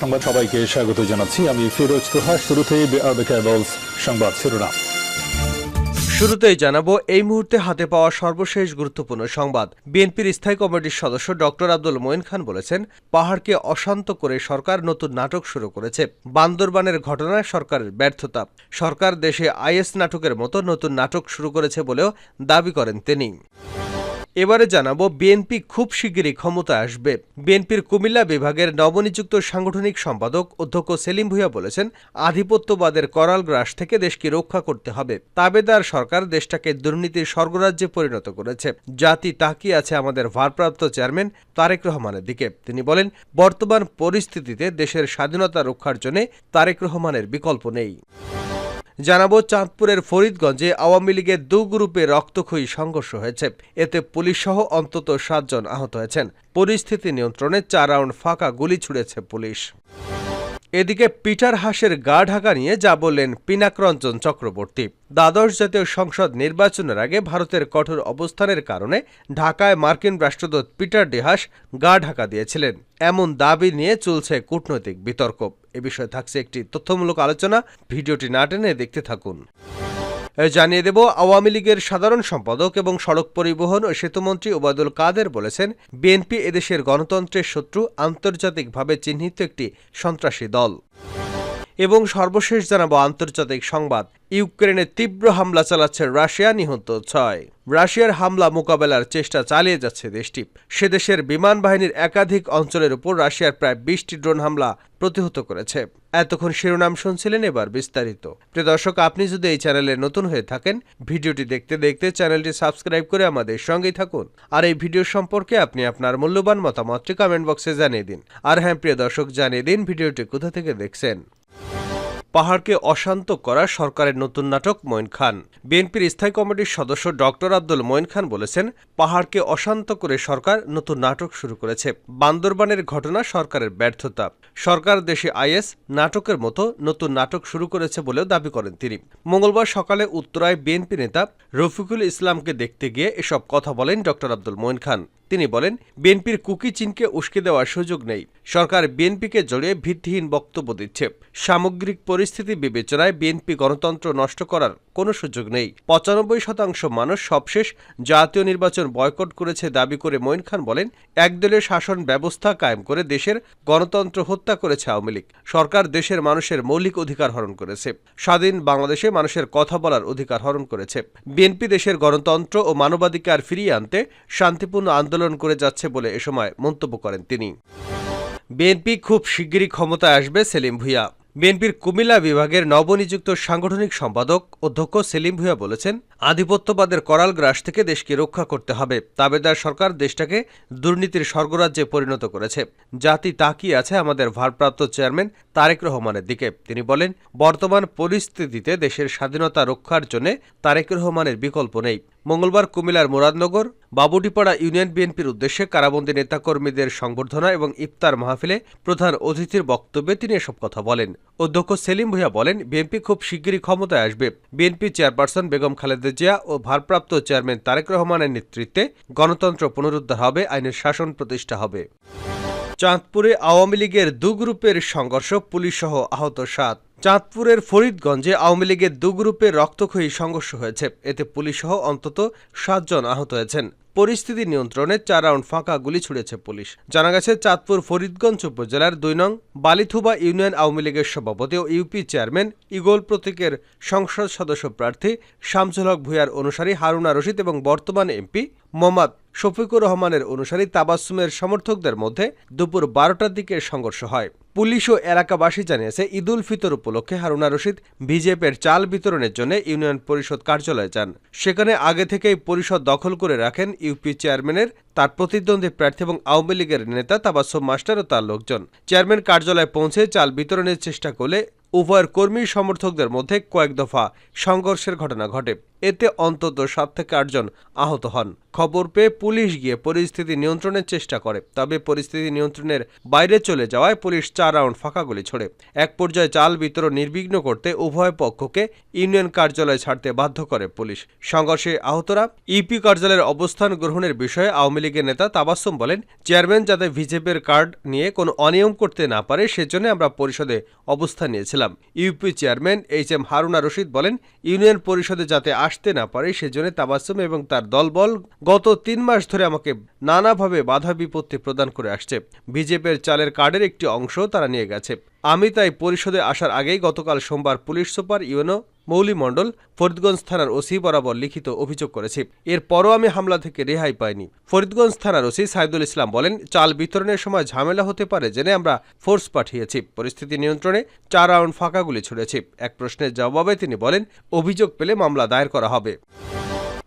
সংবাদ সবাইকে স্বাগত জানাচ্ছি। আমি ফিরোজ তোহা শুরুতেই সংবাদ শিরোনাম। শুরুতেই জানাব, এই মুহূর্তে হাতে পাওয়া সর্বশেষ গুরুত্বপূর্ণ সংবাদ। বিএনপির স্থায়ী কমিটির সদস্য ডক্টর আব্দুল মঈন খান বলেছেন, পাহাড়কে অশান্ত করে সরকার নতুন নাটক শুরু করেছে। বান্দরবানের ঘটনায় সরকারের ব্যর্থতা। সরকার দেশে আইএস নাটকের মতো নতুন নাটক শুরু করেছে বলেও দাবি করেন তিনি। এবারে জানাব বিএনপি খুব শিগগিরই ক্ষমতায় আসবে। বিএনপির কুমিল্লা বিভাগের নবনিযুক্ত সাংগঠনিক সম্পাদক অধ্যক্ষ সেলিম ভুইয়া বলেছেন, আধিপত্যবাদের করাল গ্রাস থেকে দেশকে রক্ষা করতে হবে। তাবেদার সরকার দেশটাকে দুর্নীতির স্বর্গরাজ্যে পরিণত করেছে। জাতি তাকিয়ে আছে আমাদের ভারপ্রাপ্ত চেয়ারম্যান তারেক রহমানের দিকে। তিনি বলেন, বর্তমান পরিস্থিতিতে দেশের স্বাধীনতা রক্ষার জন্য তারেক রহমানের বিকল্প নেই। জানাব চাঁদপুরের ফরিদগঞ্জে আওয়ামী লীগের দু গ্রুপে রক্তক্ষয়ী সংঘর্ষ হয়েছে। এতে পুলিশ সহ অন্তত সাতজন আহত হয়েছেন। পরিস্থিতি নিয়ন্ত্রণে চার রাউন্ড ফাঁকা গুলি ছুড়েছে পুলিশ। এদিকে পিটার হাসের গা ঢাকা নিয়ে যা বললেন পিনাকরঞ্জন চক্রবর্তী। দ্বাদশ জাতীয় সংসদ নির্বাচনের আগে ভারতের কঠোর অবস্থানের কারণে ঢাকায় মার্কিন রাষ্ট্রদূত পিটার ডিহাস গা ঢাকা দিয়েছিলেন। এমন দাবি নিয়ে চলছে কূটনৈতিক বিতর্ক। এ বিষয়ে থাকছে একটি তথ্যমূলক আলোচনা। ভিডিওটি না টেনে দেখতে থাকুন। জানিয়ে দেব, আওয়ামী লীগের সাধারণ সম্পাদক এবং সড়ক পরিবহন ও সেতুমন্ত্রী ওবায়দুল কাদের বলেছেন, বিএনপি এদেশের গণতন্ত্রের শত্রু আন্তর্জাতিকভাবে চিহ্নিত একটি সন্ত্রাসী দল। এবং সর্বশেষ জানাব আন্তর্জাতিক সংবাদ। ইউক্রেনে তীব্র হামলা চালাচ্ছে রাশিয়া, নিহত ছয়। রাশিয়ার হামলা মোকাবেলার চেষ্টা চালিয়ে যাচ্ছে দেশটি। সে দেশের বিমান বাহিনীর একাধিক অঞ্চলের উপর রাশিয়ার প্রায় বিশটি ড্রোন হামলা প্রতিহত করেছে। এতক্ষণ শিরোনাম শুনছিলেন এবার বিস্তারিত। প্রিয় দর্শক, আপনি যদি এই চ্যানেলে নতুন হয়ে থাকেন, ভিডিওটি দেখতে দেখতে চ্যানেলটি সাবস্ক্রাইব করে আমাদের সঙ্গেই থাকুন। আর এই ভিডিও সম্পর্কে আপনি আপনার মূল্যবান মতামতটি কমেন্ট বক্সে জানিয়ে দিন। আর হ্যাঁ প্রিয় দর্শক, জানিয়ে দিন ভিডিওটি কোথা থেকে দেখছেন। পাহাড়কে অশান্ত করা সরকারের নতুন নাটক মঈন খান। বিএনপির স্থায়ী কমিটির সদস্য ডক্টর আব্দুল মঈন খান বলেছেন, পাহাড়কে অশান্ত করে সরকার নতুন নাটক শুরু করেছে। বান্দরবানের ঘটনা সরকারের ব্যর্থতা। সরকার দেশে আইএস নাটকের মতো নতুন নাটক শুরু করেছে বলেও দাবি করেন তিনি। মঙ্গলবার সকালে উত্তরায় বিএনপি নেতা রফিকুল ইসলামকে দেখতে গিয়ে এসব কথা বলেন ডক্টর আব্দুল মঈন খান। তিনি বলেন, বিএনপির কুকি চিনকে উস্কে দেওয়ার সুযোগ নেই। সরকার বিএনপিকে জড়িয়ে ভিত্তিহীন বক্তব্য দিচ্ছে। সামগ্রিক পরিস্থিতি বিবেচনায় বিএনপি গণতন্ত্র নষ্ট করার কোনো সুযোগ নেই। পঁচানব্বই শতাংশ মানুষ সবশেষ জাতীয় নির্বাচন বয়কট করেছে দাবি করে মঈন খান বলেন, একদলীয় শাসন ব্যবস্থা কায়েম করে দেশের গণতন্ত্র হত্যা করেছে আওয়ামী লীগ। সরকার দেশের মানুষের মৌলিক অধিকার হরণ করেছে। স্বাধীন বাংলাদেশে মানুষের কথা বলার অধিকার হরণ করেছে। বিএনপি দেশের গণতন্ত্র ও মানবাধিকার ফিরিয়ে আনতে শান্তিপূর্ণ আন্দোলন করে যাচ্ছে বলে এ সময় মন্তব্য করেন তিনি। বিএনপি খুব শিগগিরই ক্ষমতায় আসবে সেলিম ভুইয়া। বিএনপির কুমিল্লা বিভাগের নবনিযুক্ত সাংগঠনিক সম্পাদক অধ্যক্ষ সেলিম ভুইয়া বলেছেন, আধিপত্যবাদের করাল গ্রাস থেকে দেশকে রক্ষা করতে হবে। তাবেদার সরকার দেশটাকে দুর্নীতির স্বর্গরাজ্যে পরিণত করেছে। জাতি তাকিয়ে আছে আমাদের ভারপ্রাপ্ত চেয়ারম্যান তারেক রহমানের দিকে। তিনি বলেন, বর্তমান পরিস্থিতিতে দেশের স্বাধীনতা রক্ষার জন্য তারেক রহমানের বিকল্প নেই। মঙ্গলবার কুমিল্লার মুরাদনগর, বাবুটিপাড়া ইউনিয়ন বিএনপির উদ্দেশ্যে কারাবন্দী নেতাকর্মীদের সংবর্ধনা এবং ইফতার মাহফিলে প্রধান অতিথির বক্তব্যে তিনি এসব কথা বলেন। অধ্যক্ষ সেলিম ভুইয়া বলেন, বিএনপি খুব শিগগিরই ক্ষমতায় আসবে। বিএনপি চেয়ারপারসন বেগম খালেদা জিয়া ও ভারপ্রাপ্ত চেয়ারম্যান তারেক রহমানের নেতৃত্বে গণতন্ত্র পুনরুদ্ধার হবে, আইনের শাসন প্রতিষ্ঠা হবে। চাঁদপুরে আওয়ামী লীগের দু গ্রুপের সংঘর্ষ পুলিশসহ আহত সাত। চাঁদপুরের ফরিদগঞ্জে আওয়ামী লীগের দু গ্রুপের রক্তক্ষয়ী সংঘর্ষ হয়েছে। এতে পুলিশসহ অন্তত সাতজন আহত হয়েছেন। পরিস্থিতি নিয়ন্ত্রণে চার রাউন্ড ফাঁকা গুলি ছুড়েছে পুলিশ। জানা গেছে, চাঁদপুর ফরিদগঞ্জ উপজেলার দুই নং বালিথুবা ইউনিয়ন আওয়ামী লীগের সভাপতি ও ইউপি চেয়ারম্যান ইগল প্রতীকের সংসদ সদস্য প্রার্থী শামসুল হক ভূয়ার অনুসারী হারুনা রশিদ এবং বর্তমান এমপি মোহাম্মদ শফিকুর রহমানের অনুসারী তাবাসুমের সমর্থকদের মধ্যে দুপুর বারোটার দিকে সংঘর্ষ হয়। পুলিশ ও এলাকাবাসী জানিয়েছে ঈদুল ফিতর উপলক্ষে হারুনা রশিদ বিজেপির চাল বিতরণের জন্য ইউনিয়ন পরিষদ কার্যালয়ে যান। সেখানে আগে থেকেই পরিষদ দখল করে রাখেন ইউপি চেয়ারম্যানের, তার প্রতিদ্বন্দ্বী প্রার্থী এবং আওয়ামী লীগের নেতা তাবাসুম মাস্টার ও তার লোকজন। চেয়ারম্যান কার্যালয়ে পৌঁছে চাল বিতরণের চেষ্টা করলে উভয়ের কর্মী সমর্থকদের মধ্যে কয়েক দফা সংঘর্ষের ঘটনা ঘটে। এতে অন্তত সাত থেকে আটজন আহত হন। খবর পেয়ে পুলিশ গিয়ে পরিস্থিতি নিয়ন্ত্রণের চেষ্টা করে, তবে পরিস্থিতি নিয়ন্ত্রণের বাইরে চলে যাওয়ায় পুলিশ চার রাউন্ড ফাঁকা গুলি ছোড়ে। এক পর্যায়ে চাল বিতরণ নির্বিঘ্ন করতে উভয় পক্ষকে ইউনিয়ন কার্যালয় ছাড়তে বাধ্য করে পুলিশ। সংঘর্ষে আহতরা ইপি কার্যালয়ের অবস্থান গ্রহণের বিষয়ে আওয়ামী লীগের নেতা তাবাসুম বলেন, চেয়ারম্যান যাতে ভিজেপের কার্ড নিয়ে কোনো অনিয়ম করতে না পারে, সেজন্য আমরা পরিষদে অবস্থান নিয়েছিলাম। UP chairman H M Haruna Rashid বলেন, ইউনিয়ন পরিষদে যাতে আসতে না পারে, সেজন্য তাবাসুম এবং তার দলবল গত তিন মাস ধরে আমাকে নানাভাবে বাধা বিপত্তি প্রদান করে আসছে। বিজেপির চালের কার্ডের একটি অংশ তারা নিয়ে গেছে। আমি তাই পরিষদে আসার আগেই গতকাল সোমবার police super UNO Mouli Mondal Faridganj থানার ওসি বরাবর লিখিত অভিযোগ করেছি। এরপরও আমি হামলা থেকে রেহাই পাইনি। ফরিদগঞ্জ থানার ওসি সাইদুল ইসলাম বলেন, চাল বিতরণের সময় ঝামেলা হতে পারে জেনে আমরা ফোর্স পাঠিয়েছি। পরিস্থিতি নিয়ন্ত্রণে চার রাউন্ড ফাঁকাগুলি ছুড়েছি। এক প্রশ্নের জবাবে তিনি বলেন, অভিযোগ পেলে মামলা দায়ের করা হবে।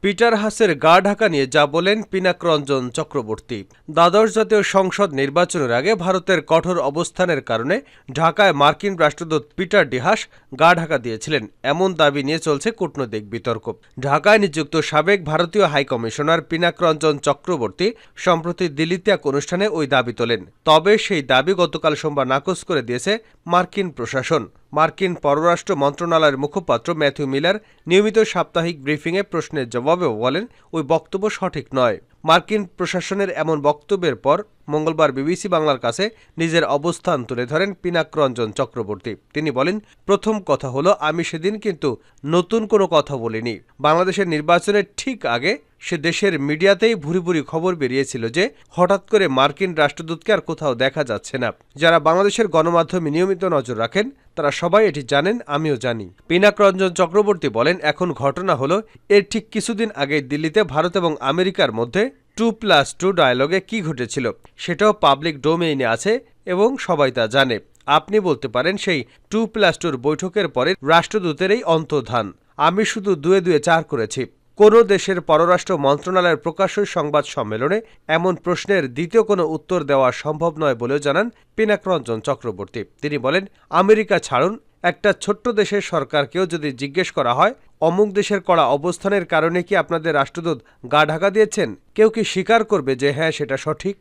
পিটার হাসের গা ঢাকা নিয়ে যা বলেন পিনাক রঞ্জন চক্রবর্তী। দ্বাদশ জাতীয় সংসদ নির্বাচনের আগে ভারতের কঠোর অবস্থানের কারণে ঢাকায় মার্কিন রাষ্ট্রদূত পিটার ডিহাস গা ঢাকা দিয়েছিলেন। এমন দাবি নিয়ে চলছে কূটনৈতিক বিতর্ক। ঢাকায় নিযুক্ত সাবেক ভারতীয় হাইকমিশনার পিনাক রঞ্জন চক্রবর্তী সম্প্রতি দিল্লিতে এক অনুষ্ঠানে ওই দাবি তোলেন। তবে সেই দাবি গতকাল সোমবার নাকচ করে দিয়েছে মার্কিন প্রশাসন। মার্কিন পররাষ্ট্র মন্ত্রণালয়ের মুখপাত্র ম্যাথিউ মিলার নিয়মিত সাপ্তাহিক ব্রিফিংয়ে প্রশ্নের জবাবেও বলেন, ওই বক্তব্য সঠিক নয়। মার্কিন প্রশাসনের এমন বক্তব্যের পর মঙ্গলবার বিবিসি বাংলার কাছে নিজের অবস্থান তুলে ধরেন পিনাকরঞ্জন চক্রবর্তী। তিনি বলেন, প্রথম কথা হলো, আমি সেদিন কিন্তু নতুন কোনো কথা বলিনি। বাংলাদেশের নির্বাচনের ঠিক আগে সে দেশের মিডিয়াতেই ভুরি ভুরি খবর বেরিয়েছিল যে, হঠাৎ করে মার্কিন রাষ্ট্রদূতকে আর কোথাও দেখা যাচ্ছে না। যারা বাংলাদেশের গণমাধ্যমে নিয়মিত নজর রাখেন, তারা সবাই এটি জানেন, আমিও জানি। পিনাক রঞ্জন চক্রবর্তী বলেন, এখন ঘটনা হলো, এর ঠিক কিছুদিন আগে দিল্লিতে ভারত এবং আমেরিকার মধ্যে টু প্লাস টু ডায়ালগে কি ঘটেছিল, সেটাও পাবলিক ডোমেইনে আছে এবং সবাই তা জানে। আপনি বলতে পারেন সেই টু প্লাস টুর বৈঠকের পরে রাষ্ট্রদূতের এই অন্তর্ধান। আমি শুধু দুয়ে দুয়ে চার করেছি। কোনো দেশের পররাষ্ট্র মন্ত্রণালয়ের প্রকাশ্য সংবাদ সম্মেলনে এমন প্রশ্নের দ্বিতীয় কোনো উত্তর দেওয়া সম্ভব নয় বলেও জানান পিনাক রঞ্জন চক্রবর্তী। তিনি বলেন, আমেরিকা ছাড়ুন একটা ছোট্ট দেশের সরকারকেও যদি জিজ্ঞেস করা হয়, অমুক দেশের কড়া অবস্থানের কারণে কি আপনাদের রাষ্ট্রদূত গা ঢাকা দিয়েছেন? কেউ কি স্বীকার করবে যে হ্যাঁ সেটা সঠিক?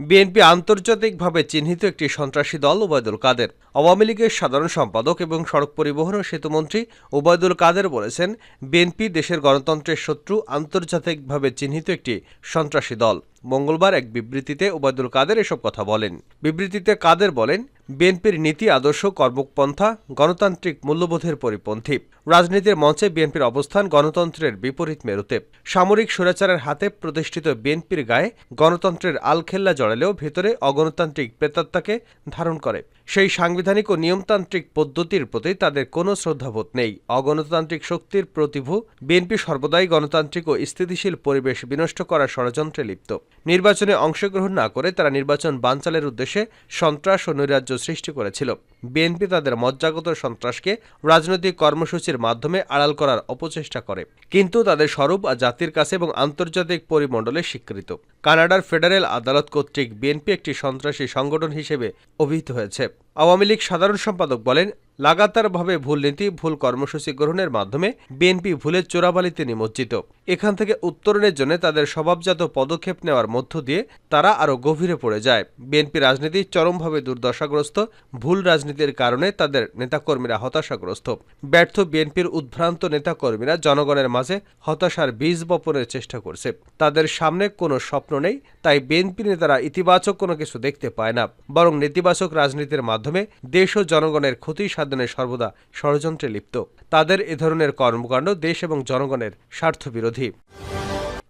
বিএনপি আন্তর্জাতিকভাবে চিহ্নিত একটি সন্ত্রাসী দল, ওবায়দুল কাদের। আওয়ামী লীগের সাধারণ সম্পাদক এবং সড়ক পরিবহন ও সেতুমন্ত্রী ওবায়দুল কাদের বলেছেন, বিএনপি দেশের গণতন্ত্রের শত্রু আন্তর্জাতিকভাবে চিহ্নিত একটি সন্ত্রাসী দল। মঙ্গলবার এক বিবৃতিতে ওবায়দুল কাদের এসব কথা বলেন। বিবৃতিতে কাদের বলেন বিএনপির নীতি, আদর্শ, কর্মপন্থা, গণতান্ত্রিক মূল্যবোধের পরিপন্থী। রাজনীতির মঞ্চে বিএনপির অবস্থান গণতন্ত্রের বিপরীত মেরুতে। সামরিক স্বৈরাচারের হাতে প্রতিষ্ঠিত বিএনপির গায়ে গণতন্ত্রের আলখেল্লা জড়ালেও ভেতরে অগণতান্ত্রিক প্রেতাত্মাকে ধারণ করে। সেই সাংবিধানিক ও নিয়মতান্ত্রিক পদ্ধতির প্রতি তাদের কোনো শ্রদ্ধাবোধ নেই। অগণতান্ত্রিক শক্তির প্রতিভু বিএনপি সর্বদাই গণতান্ত্রিক ও স্থিতিশীল পরিবেশ বিনষ্ট করার ষড়যন্ত্রে লিপ্ত। নির্বাচনে অংশগ্রহণ না করে তারা নির্বাচন বানচালের উদ্দেশ্যে সন্ত্রাস ও নৈরাজ্য সৃষ্টি করেছিল। বিএনপি তাদের মজ্জাগত সন্ত্রাসকে রাজনৈতিক কর্মসূচির মাধ্যমে আড়াল করার অপচেষ্টা করে। কিন্তু তাদের স্বরূপ জাতির কাছে এবং আন্তর্জাতিক পরিমণ্ডলে স্বীকৃত। কানাডার ফেডারেল আদালত কর্তৃক বিএনপি একটি সন্ত্রাসী সংগঠন হিসেবে অভিহিত হয়েছে। আওয়ামী লীগ সাধারণ সম্পাদক বলেন লাগাতারভাবে ভুল নীতি, ভুল কর্মসূচি গ্রহণের মাধ্যমে বিএনপি ভুলের চোরাবালিতে নিমজ্জিত। এখান থেকে উত্তরণের জন্য তাদের স্বভাবজাত পদক্ষেপ নেওয়ার মধ্য দিয়ে তারা আরও গভীরে পড়ে যায়। বিএনপি রাজনীতি চরমভাবে দুর্দশাগ্রস্ত, ভুল রাজনীতির কারণে তাদের নেতাকর্মীরা হতাশাগ্রস্ত। ব্যর্থ বিএনপির উদ্ভ্রান্ত নেতাকর্মীরা জনগণের মাঝে হতাশার বীজ বপনের চেষ্টা করছে। তাদের সামনে কোনো স্বপ্ন নেই, তাই বিএনপি নেতারা ইতিবাচক কোনো কিছু দেখতে পায় না। বরং নেতিবাচক রাজনীতির মাধ্যমে দেশ ও জনগণের ক্ষতি সাধনে সর্বদা ষড়যন্ত্রে লিপ্ত। তাদের এ ধরনের কর্মকাণ্ড দেশ এবং জনগণের স্বার্থবিরোধী।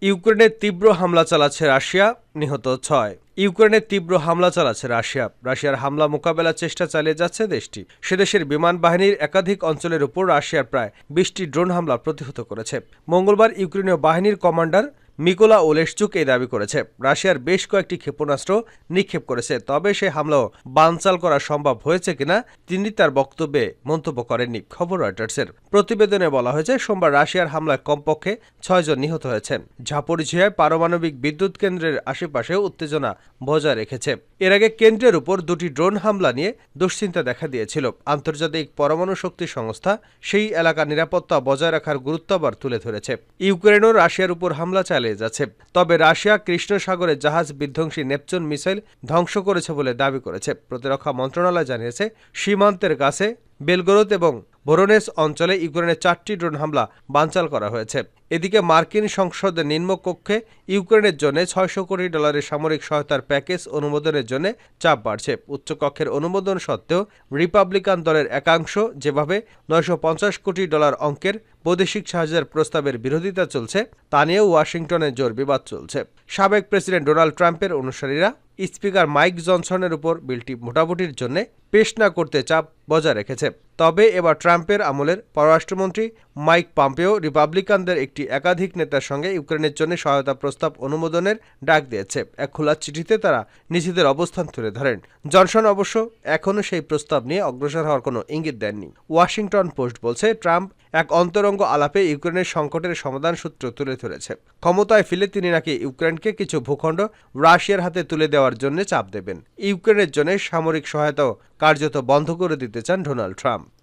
ইউক্রেনে তীব্র হামলা চালাচ্ছে রাশিয়া, নিহত ছয়। ইউক্রেনে তীব্র হামলা চালাচ্ছে রাশিয়া। রাশিয়ার হামলা মোকাবেলার চেষ্টা চালিয়ে যাচ্ছে দেশটি। সেদেশের বিমান বাহিনীর একাধিক অঞ্চলের উপর রাশিয়ার প্রায় বিশটি ড্রোন হামলা প্রতিহত করেছে। মঙ্গলবার ইউক্রেনীয় বাহিনীর কমান্ডার মিকোলা ওলেশচুক এই দাবি করেছে। রাশিয়ার বেশ কয়েকটি ক্ষেপণাস্ত্র নিক্ষেপ করেছে, তবে সে হামলাও বানচাল করা সম্ভব হয়েছে কিনা তিনি তার বক্তব্যে মন্তব্য করেননি, খবর রয়টার্সের। প্রতিবেদনে বলা হয়েছে, সোমবার রাশিয়ার হামলায় কমপক্ষে ছয়জন নিহত হয়েছেন। ঝাপরিঝিয়ায় পারমাণবিক বিদ্যুৎ কেন্দ্রের আশেপাশে উত্তেজনা বজায় রেখেছে। এর আগে কেন্দ্রের উপর দুটি ড্রোন হামলা নিয়ে দুশ্চিন্তা দেখা দিয়েছিল। আন্তর্জাতিক পরমাণু শক্তি সংস্থা সেই এলাকার নিরাপত্তা বজায় রাখার গুরুত্ব আবার তুলে ধরেছে। ইউক্রেনও রাশিয়ার উপর হামলা চালিয়ে যাচ্ছে। তবে রাশিয়া কৃষ্ণ সাগরে জাহাজ বিধ্বংসী নেপচুন মিসাইল ধ্বংস করেছে বলে দাবি করেছে। প্রতিরক্ষা মন্ত্রণালয় জানিয়েছে, সীমান্তের কাছে বেলগরোদ এবং ভোরোনেস অঞ্চলে ইউক্রেনের চারটি ড্রোন হামলা বানচাল করা হয়েছে। এদিকে মার্কিন সংসদের নিম্নকক্ষে ইউক্রেনের জন্য ছয়শো কোটি ডলারের সামরিক সহায়তার প্যাকেজ অনুমোদনের জন্য চাপ বাড়ছে। উচ্চকক্ষের অনুমোদন সত্ত্বেও রিপাবলিকান দলের একাংশ যেভাবে নয়শো পঞ্চাশ কোটি ডলার অঙ্কের বৈদেশিক সাহায্যের প্রস্তাবের বিরোধিতা চলছে, তা নিয়েও ওয়াশিংটনে জোর বিবাদ চলছে। সাবেক প্রেসিডেন্ট ডোনাল্ড ট্রাম্পের অনুসারীরা স্পিকার মাইক জনসনের উপর বিলটি মোটামুটির জন্য পেশ না করতে চাপ বজায় রেখেছে। তবে এবার ট্রাম্পের আমলের পররাষ্ট্রমন্ত্রী মাইক পাম্পেও রিপাবলিকানদের একটি একাধিক নেতার সঙ্গে ইউক্রেনের জন্য সহায়তা প্রস্তাব অনুমোদনের ডাক দিয়েছে। এক খোলা চিঠিতে তারা নিজেদের অবস্থান তুলে ধরেন। জনসন অবশ্য এখনও সেই প্রস্তাব নিয়ে অগ্রসর হওয়ার কোনো ইঙ্গিত দেননি। ওয়াশিংটন পোস্ট বলছে, ট্রাম্প এক অন্তরঙ্গ আলাপে ইউক্রেনের সংকটের সমাধান সূত্র তুলে ধরেছে। ক্ষমতায় ফিরে তিনি নাকি ইউক্রেনকে কিছু ভূখণ্ড রাশিয়ার হাতে তুলে দেওয়ার জন্য চাপ দেবেন। ইউক্রেনের জন্য সামরিক সহায়তাও কার্যত বন্ধ করে দিতে চান ডোনাল্ড ট্রাম্প।